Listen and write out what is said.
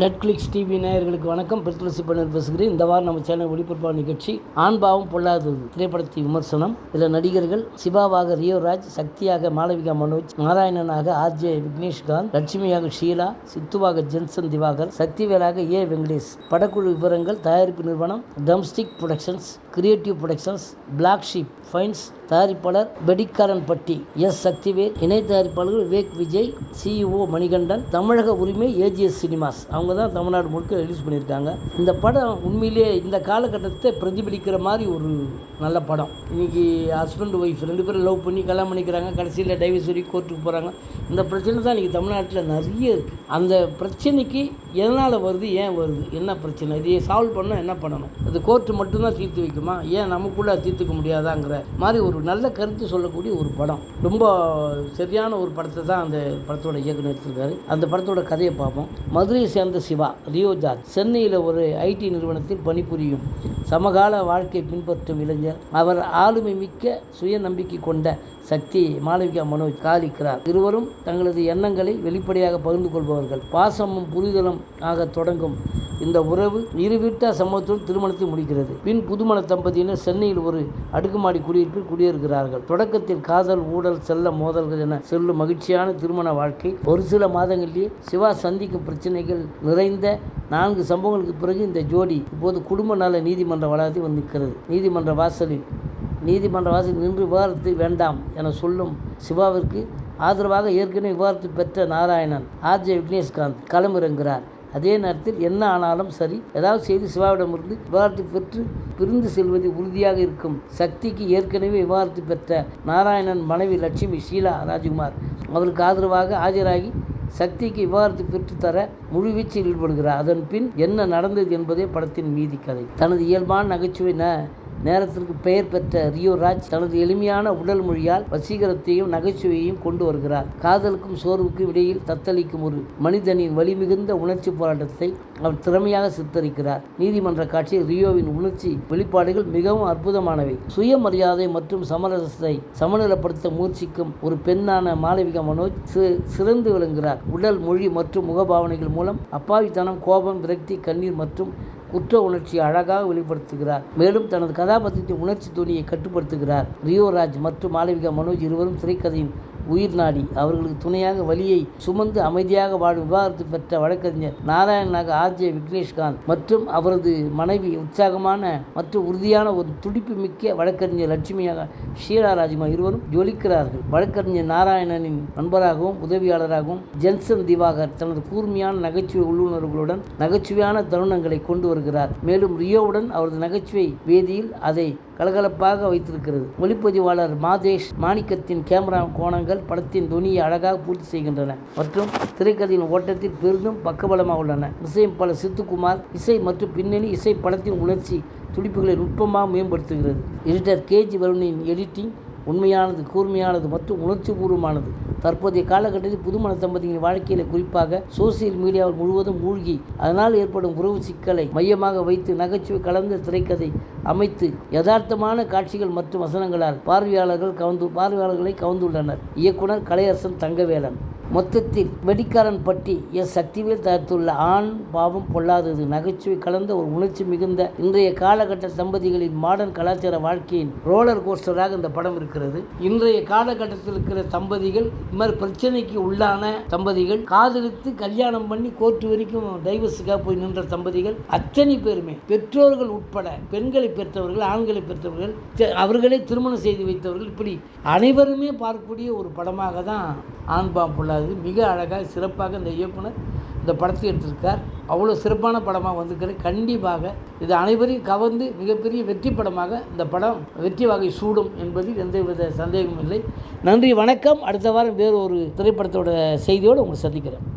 Netflix TV நேயர்களுக்கு வணக்கம். பிரித்துளசி பண்ணர் பேசுகிறேன். இந்த வாரம் நம்ம சேனல் ஒளிபரப்பான நிகழ்ச்சி ஆண்பாவம் பொல்லாதது திரைப்படத்தின் விமர்சனம். இதில் நடிகர்கள் சிவாவாக ரியோராஜ் சக்தியாக மாளவிகா மனோஜ் நாராயணனாக ஆர்ஜே விக்னேஷ்காந்த் லட்சுமியாக ஷீலா சித்துவாக ஜென்சன் திவாகர் சக்திவேலாக ஏ வெங்கடேஷ். படக்குழு விவரங்கள் தயாரிப்பு நிறுவனம் Drumsticks Productions Creative Productions Black Sheep fines தயாரிப்பாளர் வெடிக்காரன்பட்டி எஸ். சக்திவேல் இணை தயாரிப்பாளர்கள் விவேக் விஜய் சிஇஓ மணிகண்டன் தமிழக உரிமை ஏஜிஎஸ் சினிமாஸ். அவங்க தான் தமிழ்நாடு முழுக்க ரிலீஸ் பண்ணியிருக்காங்க. இந்த படம் உண்மையிலேயே இந்த காலகட்டத்தை பிரதிபலிக்கிற மாதிரி ஒரு நல்ல படம். இன்றைக்கி ஹஸ்பண்ட் ஒய்ஃப் ரெண்டு பேரும் லவ் பண்ணி கல்யாணம் பண்ணிக்கிறாங்க. கடைசியில் டைவர்ஸ் வரி கோர்ட்டுக்கு போகிறாங்க இந்த பிரச்சனை தான் இன்றைக்கி தமிழ்நாட்டில் நிறைய இருக்குது அந்த பிரச்சனைக்கு எதனால் வருது ஏன் வருது என்ன பிரச்சனை? இதையை சால்வ் பண்ணால் என்ன பண்ணணும்? அது கோர்ட்டு மட்டும்தான் தீர்த்து வைக்குமா? ஏன் நமக்குள்ளே தீர்த்துக்க முடியாதாங்கிற மாதிரி ஒரு நல்ல கருத்து சொல்லக்கூடிய ஒரு படம். ரொம்ப சரியான ஒரு படத்தை தான் அந்த படத்தோட இயக்குனர் எடுத்திருக்காரு. அந்த படத்தோட கதையை பார்ப்போம். மதுரையை சேர்ந்த சிவா ரியோ ஜார்ஜ் சென்னையில் ஒரு ஐடி நிறுவனத்தில் பணிபுரியும் சமகால வாழ்க்கை பின்பற்றும் இளைஞர். அவர் ஆளுமை மிக்க சுய நம்பிக்கை கொண்ட சக்தி மாளவிகா மனோஜ் காலிக்கிறார் இருவரும் தங்களது எண்ணங்களை வெளிப்படையாக பகிர்ந்து கொள்பவர்கள். பாசமும் புரிதலும் ஆக தொடங்கும் இந்த உறவு இரு வீட்டார் சமூகத்துடன் திருமணத்தை முடிக்கிறது. பின் புதுமண தம்பதியினர் சென்னையில் ஒரு அடுக்குமாடி குடியிருப்பில் குடியேறுகிறார்கள். தொடக்கத்தில் காதல் ஊழல் செல்ல மோதல்கள் என செல்லும் மகிழ்ச்சியான திருமண வாழ்க்கை. ஒரு சில மாதங்களிலேயே சிவா சந்திக்கும் பிரச்சனைகள் நிறைந்த நான்கு சம்பவங்களுக்கு பிறகு இந்த ஜோடி இப்போது குடும்ப நல நீதிமன்ற வளாகத்தில் வந்து நிற்கிறது. நீதிமன்ற வாசலில் நீதிமன்ற வாசலில் நின்று விவாதத்தை வேண்டாம் என சொல்லும் சிவாவிற்கு ஆதரவாக ஏற்கனவே விவாதத்தை பெற்ற நாராயணன் ஆர்ஜே விக்னேஷ்காந்த் களமிறங்குகிறார். அதே நேரத்தில் என்ன ஆனாலும் சரி ஏதாவது செய்து சிவாவிடமிருந்து விவாதத்தை பெற்று பிரிந்து செல்வது உறுதியாக இருக்கும். சக்திக்கு ஏற்கனவே விவாதத்தை பெற்ற நாராயணன் மனைவி லட்சுமி ஷீலா ராஜ்குமார் அவருக்கு ஆதரவாக ஆஜராகி சக்திக்கு விவாதத்தை பெற்றுத்தர முழுவீச்சில் ஈடுபடுகிறார். அதன் பின் என்ன நடந்தது என்பதே படத்தின் மீதி கதை. தனது இயல்பான நகைச்சுவை ந நேரத்திற்கு பெயர் பெற்ற ரியோ ராஜ் தனது எளிமையான உடல் மொழியால் வசீகரத்தையும் நகைச்சுவையையும் கொண்டு வருகிறார். காதலுக்கும் சோர்வுக்கும் இடையில் தத்தளிக்கும் ஒரு மனிதனின் வலிமிகுந்த உணர்ச்சி போராட்டத்தை அவர் திறமையாக சித்தரிக்கிறார். நீதிமன்ற காட்சி ரியோவின் உணர்ச்சி வெளிப்பாடுகள் மிகவும் அற்புதமானவை. சுயமரியாதை மற்றும் சமரசத்தை சமநிலைப்படுத்த முயற்சிக்கும் ஒரு பெண்ணான மாளவிகா மனோஜ் சிறந்து விளங்குகிறார். உடல் மொழி மற்றும் முகபாவனைகள் மூலம் அப்பாவித்தனம் கோபம் விரக்தி கண்ணீர் மற்றும் குற்ற உணர்ச்சியை அழகாக வெளிப்படுத்துகிறார். மேலும் தனது கதாபாத்திரத்தின் உணர்ச்சி துணியை கட்டுப்படுத்துகிறார். ரியோராஜ் மற்றும் மாளவிகா மனோஜ் இருவரும் திரைக்கதையின் உயிர் நாடி. அவர்களுக்கு துணையாக வழியை சுமந்து அமைதியாக வாழும் விவாகரத்து பெற்ற வழக்கறிஞர் நாராயணனாக ஆர்ஜே விக்னேஷ்காந்த் மற்றும் அவரது மனைவி உற்சாகமான மற்றும் உறுதியான ஒரு துடிப்பு மிக்க வழக்கறிஞர் லட்சுமியாக ஷீலா ராஜ்மா இருவரும் ஜொலிக்கிறார்கள். வழக்கறிஞர் நாராயணனின் நண்பராகவும் உதவியாளராகவும் ஜென்சன் திவாகர் தனது கூர்மையான நகைச்சுவை உள்ளுணர்வுகளுடன் நகைச்சுவையான தருணங்களை கொண்டு வருகிறார். மேலும் ரியோவுடன் அவரது நகைச்சுவை வேதியில் அதை கலகலப்பாக வைத்திருக்கிறது. ஒளிப்பதிவாளர் மாதேஷ் மாணிக்கத்தின் கேமரா கோணங்கள் படத்தின் துணியை அழகாக பூர்த்தி செய்கின்றன மற்றும் திரைக்கதையின் ஓட்டத்தில் பெரிதும் பக்கபலமாக உள்ளன. பல சித்துக்குமார் இசை மற்றும் பின்னணி இசை படத்தின் உணர்ச்சி துடிப்புகளை நுட்பமாக மேம்படுத்துகிறது. எடிட்டர் கேஜி வருணின் எடிட்டிங் உண்மையானது கூர்மையானது மற்றும் உணர்ச்சி பூர்வமானது தற்போதைய காலகட்டத்தில் புதுமண தம்பதியின் வாழ்க்கையில் குறிப்பாக சோசியல் மீடியாவில் முழுவதும் மூழ்கி அதனால் ஏற்படும் உறவு சிக்கலை மையமாக வைத்து நகைச்சுவை கலந்த திரைக்கதை அமைத்து யதார்த்தமான காட்சிகள் மற்றும் வசனங்களால் பார்வையாளர்கள் கவர்ந்து பார்வையாளர்களை கவர்ந்துள்ளனர். இயக்குனர் கலையரசன் தங்கவேலன். மொத்தத்தில் வெடிக்காரன் பட்டி எஸ். சக்திவேல் தயாரித்துள்ள ஆண் பாவம் பொல்லாதது. நகைச்சுவை கலந்த ஒரு உணர்ச்சி மிகுந்த இன்றைய காலகட்ட தம்பதிகளின் மாடர்ன் கலாச்சார வாழ்க்கையின் ரோலர் கோஸ்டராக இந்த படம் இருக்கிறது. இன்றைய காலகட்டத்தில் இருக்கிற தம்பதிகள் இது மாதிரி பிரச்சனைக்கு உள்ளான தம்பதிகள் காதலித்து கல்யாணம் பண்ணி கோர்ட்டு வரைக்கும் டைவர்ஸுக்காக போய் நின்ற தம்பதிகள் அத்தனை பேருமே பெற்றோர்கள் உட்பட பெண்களை பெற்றவர்கள் ஆண்களை பெற்றவர்கள் அவர்களே திருமணம் செய்து வைத்தவர்கள் இப்படி அனைவருமே பார்க்கக்கூடிய ஒரு படமாக தான் ஆண்பாம் பொல்லாது அது மிக அழகாக சிறப்பாக இந்த இயக்குனர் இந்த படத்தை எடுத்திருக்கார். அவ்வளோ சிறப்பான படமாக வந்திருக்கிறது கண்டிப்பாக இது அனைவரையும் கவர்ந்து மிகப்பெரிய வெற்றி படமாக இந்த படம் வெற்றி வகை சூடும் என்பதில் எந்தவித சந்தேகமும் இல்லை. நன்றி வணக்கம். அடுத்த வாரம் வேறு ஒரு திரைப்படத்தோட செய்தியோடு உங்களை சந்திக்கிறேன்.